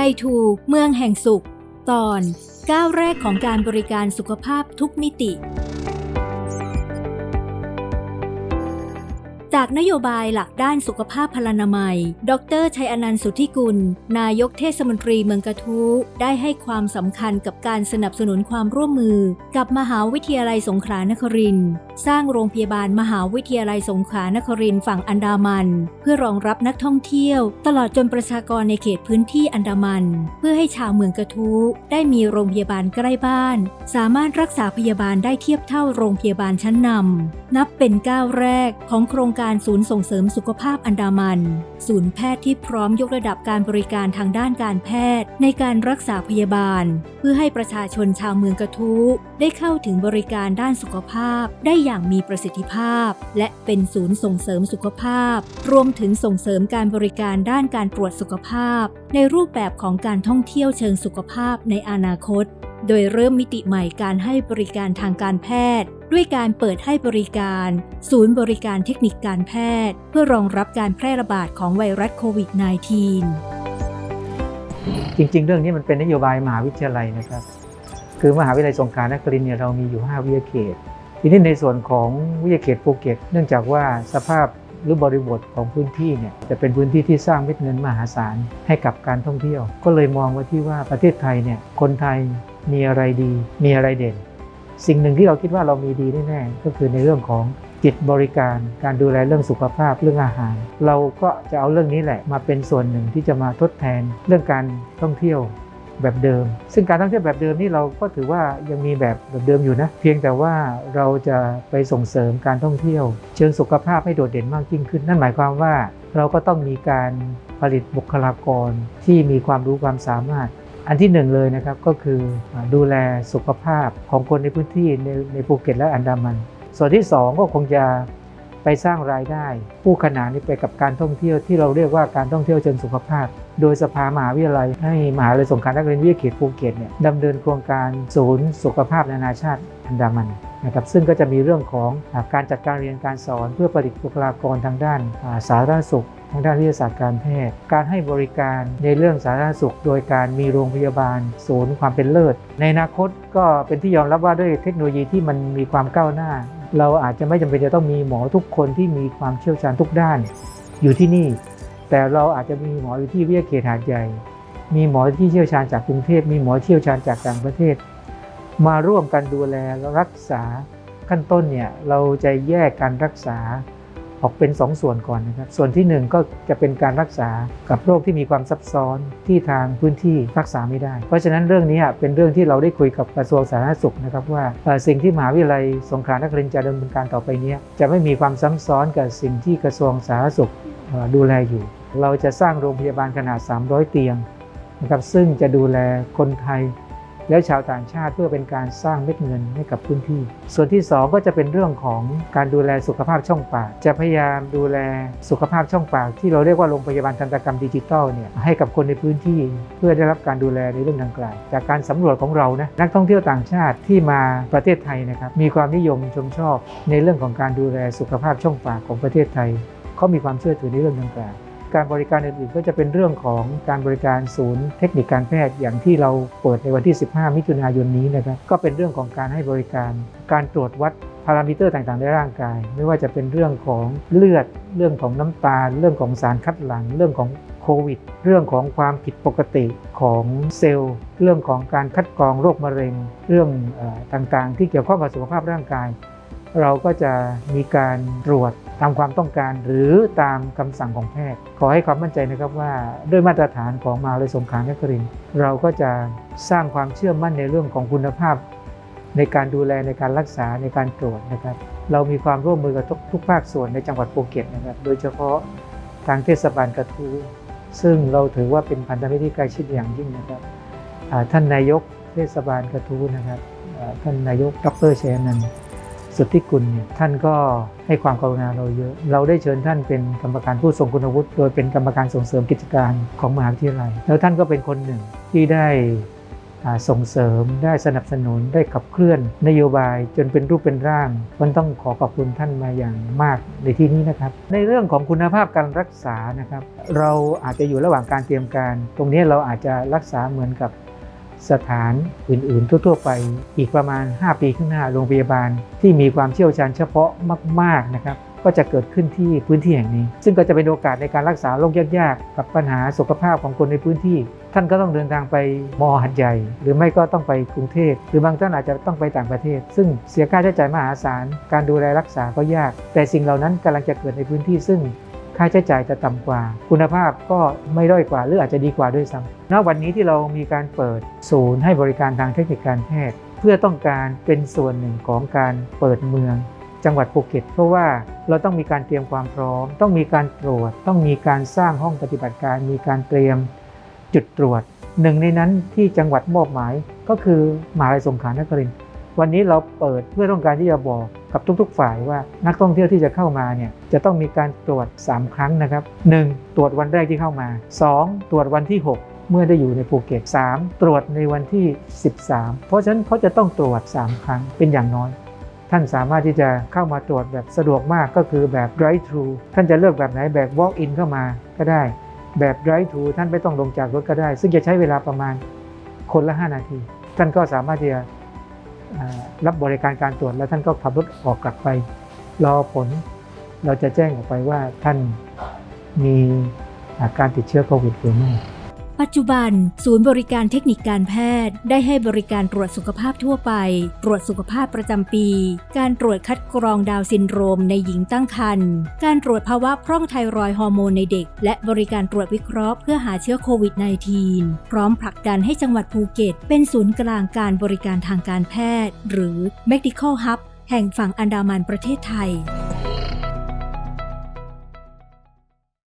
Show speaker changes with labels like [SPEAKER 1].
[SPEAKER 1] ในทูเมืองแห่งสุข ตอนก้าวแรกของการบริการสุขภาพทุกมิติ จากนโยบายหลักด้านสุขภาพพลานามัย ดรชัยอนันต์สุทธิกุล นายกเทศมนตรีเมืองกระทู้ได้ให้ความสำคัญกับการสนับสนุนความร่วมมือ กับมหาวิทยาลัยสงขลานครินทร์ สร้างโรงพยาบาลมหาวิทยาลัยสงขลานครินทร์ฝั่งอันดามัน เพื่อรองรับนักท่องเที่ยว ตลอดจนประชากรในเขตพื้นที่อันดามัน เพื่อให้ชาวเมืองกระทู้ได้มีโรงพยาบาลใกล้บ้าน สามารถรักษาพยาบาลได้เทียบเท่าโรงพยาบาลชั้นนำนับเป็นก้าวแรกของโครงการศูนย์ส่งเสริมสุขภาพอันดามันศูนย์แพทย์ที่พร้อมยกระดับการบริการทางด้านการแพทย์ ในการรักษาพยาบาล เพื่อให้ประชาชนชาวเมืองกระทู้ได้เข้าถึงบริการด้านสุขภาพ ได้อย่างมีประสิทธิภาพ และเป็นศูนย์ส่งเสริมสุขภาพ รวมถึงส่งเสริมการบริการด้านการตรวจสุขภาพ ในรูปแบบของการท่องเที่ยวเชิงสุขภาพในอนาคต โดยเริ่มมิติใหม่การให้บริการทางการแพทย์ ด้วยการเปิดให้บริการ ศูนย์บริการเทคนิคการแพทย์ เพื่อรองรับการแพร่ระบาดของไวรัสโควิด -19
[SPEAKER 2] จริง ๆ เรื่องนี้มันเป็นนโยบายมหาวิทยาลัยนะครับ คือมหาวิทยาลัยสงขลานครินทร์เนี่ยเรามีอยู่ 5 วิทยาเขต ทีนี้ในส่วนของวิทยาเขตภูเก็ต เนื่องจากว่าสภาพหรือบริบทของพื้นที่เนี่ยจะเป็นพื้นที่ที่สร้างเม็ดเงินมหาศาลให้กับการท่องเที่ยว ก็เลยมองว่าที่ว่าประเทศไทยเนี่ยคนไทย มีอะไรดี มีอะไรเด่น สิ่งหนึ่งที่เราคิดว่าเรามีดีแน่ๆก็คือในเรื่องของจิตบริการ การดูแลเรื่องสุขภาพเรื่องอาหาร เราก็จะเอาเรื่องนี้แหละมาเป็นส่วนหนึ่งที่จะมาทดแทนเรื่องการท่องเที่ยวแบบเดิม ซึ่งการท่องเที่ยวแบบเดิมนี่เราก็ถือว่ายังมีแบบแบบเดิมอยู่นะ เพียงแต่ว่าเราจะไปส่งเสริมการท่องเที่ยว เชิงสุขภาพให้โดดเด่นมากยิ่งขึ้น นั่นหมายความว่าเราก็ต้องมีการผลิตบุคลากรที่มีความรู้ความสามารถ อันที่หนึ่งเลยนะครับก็คือดูแลสุขภาพของคนในพื้นที่ในในภูเก็ตและอันดามัน ส่วนที่สองก็คงจะไปสร้างรายได้ผู้ขนานนี้ไปกับการท่องเที่ยวที่เราเรียกว่าการท่องเที่ยวเชิงสุขภาพ โดยสภามหาวิทยาลัย ให้มหาวิทยาลัยสงขลานครินทร์วิทยาเขตภูเก็ตเนี่ยดำเนินโครงการศูนย์สุขภาพนานาชาติอันดามัน นะครับซึ่งก็จะมีเรื่องของการจัดการเรียนการสอน เพื่อผลิตบุคลากรทางด้านสาธารณสุข ทางด้านวิทยาศาสตร์การแพทย์ การให้บริการในเรื่องสาธารณสุข โดยการมีโรงพยาบาลศูนย์ความเป็นเลิศ ในอนาคตก็เป็นที่ยอมรับว่าด้วยเทคโนโลยีที่มันมีความก้าวหน้า เราอาจจะไม่จำเป็นจะต้องมีหมอทุกคนที่มีความเชี่ยวชาญทุกด้านอยู่ที่นี่ แต่เราอาจจะมีหมออยู่ที่วิทยาเขตหาดใหญ่ มีหมอที่เชี่ยวชาญจากกรุงเทพมีหมอเชี่ยวชาญจากต่างประเทศ มาร่วมกันดูแลแลรักษาขั้นต้นเนี่ยเราจะแยกการรักษาออกเป็น2ส่วนก่อนนะครับ ส่วนที่ 1 ก็จะเป็นการรักษากับโรคที่มีความซับซ้อนที่ทางพื้นที่รักษาไม่ได้ เพราะฉะนั้นเรื่องนี้เป็นเรื่องที่เราได้คุยกับกระทรวงสาธารณสุขนะครับว่าสิ่งที่มหาวิทยาลัยสงขลานครินทร์จะดำเนินการต่อไปนี้จะไม่มีความซ้ำซ้อนกับสิ่งที่กระทรวงสาธารณสุขดูแลอยู่ เราจะสร้างโรงพยาบาลขนาด 300 เตียงนะครับซึ่งจะดูแลคนไทย และชาวต่างชาติเพื่อเป็นการสร้างเม็ดเงินให้กับพื้นที่ ส่วนที่ 2 ก็จะเป็นเรื่องของการดูแลสุขภาพช่องปาก จะพยายามดูแลสุขภาพช่องปาก ที่เราเรียกว่าโรงพยาบาลทันตกรรมดิจิทัลเนี่ยให้กับคนในพื้นที่เพื่อได้รับการดูแลในเรื่องดังกล่าว จากการสำรวจของเรานะนักท่องเที่ยวต่างชาติที่มาประเทศไทยนะครับมีความนิยมชมชอบในเรื่องของการดูแลสุขภาพช่องปากของประเทศไทยเขามีความเชื่อถือในเรื่องดังกล่าว การบริการอื่นๆก็จะเป็นเรื่องของการบริการศูนย์เทคนิคการแพทย์อย่างที่เราเปิดในวันที่ 15 มิถุนายนนี้นะครับก็เป็นเรื่องของการให้บริการ การตรวจวัดพารามิเตอร์ต่างๆในร่างกาย ไม่ว่าจะเป็นเรื่องของเลือด เรื่องของน้ำตาล เรื่องของสารคัดหลั่งเรื่องของโควิด เรื่องของความผิดปกติของเซลล์ เรื่องของการคัดกรองโรคมะเร็ง เรื่องอต่างๆ ที่เกี่ยวข้องกับสุขภาพร่างกาย เราก็จะมีการตรวจ ตามความต้องการหรือตามคำสั่งของแพทย์ ขอให้ความมั่นใจนะครับว่าด้วยมาตรฐานของมหาวิทยาลัยสงขลานครินเราก็จะสร้างความเชื่อมั่นในเรื่องของคุณภาพ ในการดูแลในการรักษาในการตรวจนะครับ เรามีความร่วมมือกับทุกภาคส่วนในจังหวัดภูเก็ตนะครับ โดยเฉพาะทางเทศบาลกระทู้ซึ่งเราถือว่าเป็นพันธมิตรที่ใกล้ชิดอย่างยิ่งนะครับท่านนายกเทศบาลกระทู้นะครับท่านนายกดรเชนันท์ สุทธิกุลเนี่ยท่านก็ให้ความกรุณาเราเยอะ เราได้เชิญท่านเป็นกรรมการผู้ทรงคุณวุฒิโดยเป็นกรรมการส่งเสริมกิจการของมหาวิทยาลัย แล้วท่านก็เป็นคนหนึ่งที่ได้ส่งเสริมได้สนับสนุนได้ขับเคลื่อนนโยบายจนเป็นรูปเป็นร่างมันต้องขอขอบคุณท่านมาอย่างมากในที่นี้นะครับ ในเรื่องของคุณภาพการรักษานะครับ เราอาจจะอยู่ระหว่างการเตรียมการ ตรงนี้เราอาจจะรักษาเหมือนกับ สถานอื่นๆ ทั่ว ๆ ไปอีกประมาณ 5 ปีข้างหน้าโรงพยาบาล ที่มีความเชี่ยวชาญเฉพาะมาก ๆ นะครับ ก็จะเกิดขึ้นที่พื้นที่แห่งนี้ ซึ่งก็จะเป็นโอกาสในการรักษาโรคยาก ๆ กับปัญหาสุขภาพของคนในพื้นที่ ท่านก็ต้องเดินทางไปมอหัดใหญ่ หรือไม่ก็ต้องไปกรุงเทพหรือบางท่านอาจจะต้องไปต่างประเทศ ซึ่งเสียค่าใช้จ่ายมหาศาลการดูแลรักษาก็ยาก แต่สิ่งเหล่านั้นกำลังจะเกิดในพื้นที่ซึ่ง ค่าใช้จ่ายจะต่ำกว่า คุณภาพก็ไม่ด้อยกว่า หรืออาจจะดีกว่าด้วยซ้ำณวันนี้ที่เรามีการเปิดศูนย์ให้บริการทางเทคนิคการแพทย์ เพื่อต้องการเป็นส่วนหนึ่งของการเปิดเมือง จังหวัดภูเก็ต เพราะว่าเราต้องมีการเตรียมความพร้อม ต้องมีการตรวจ ต้องมีการสร้างห้องปฏิบัติการ มีการเตรียมจุดตรวจ หนึ่งในนั้นที่จังหวัดมอบหมายก็คือมหาลัยสงขลานครินทร์วันนี้เราเปิดเพื่อต้องการที่จะบอก กับทุกๆฝ่ายว่านักท่องเที่ยวที่จะเข้ามาเนี่ยจะต้องมีการตรวจ 3 ครั้งนะครับ 1. ตรวจวันแรกที่เข้ามา 2. ตรวจวันที่ 6 เมื่อได้อยู่ในภูเก็ต 3. ตรวจในวันที่ 13 เพราะฉะนั้นเขาจะต้องตรวจ 3 ครั้งเป็นอย่างน้อย ท่านสามารถที่จะเข้ามาตรวจแบบสะดวกมากก็คือแบบ drive thru ท่านจะเลือกแบบไหนแบบ walk in เข้ามาก็ได้ แบบ drive thru ท่านไม่ต้องลงจากรถก็ได้ ซึ่งจะใช้เวลาประมาณคนละ 5 นาที ท่านก็สามารถที่จะ รับบริการการตรวจแล้วท่านก็ขับรถออกกลับไป รอผล เราจะแจ้งออกไปว่าท่านมีอาการติดเชื้อโควิดหรือไม่
[SPEAKER 1] ปัจจุบัน ศูนย์บริการเทคนิคการแพทย์ ได้ให้บริการตรวจสุขภาพทั่วไป ตรวจสุขภาพประจำปี การตรวจคัดกรองดาวซินโดรมในหญิงตั้งครรภ์การตรวจภาวะพร่องไทรอยฮอร์โมนในเด็ก และบริการตรวจวิเคราะห์เพื่อหาเชื้อโควิด -19 พร้อมผลักดันให้จังหวัดภูเก็ต เป็นศูนย์กลางการบริการทางการแพทย์ หรือ Medical Hub แห่งฝั่งอันดามันประเทศไทย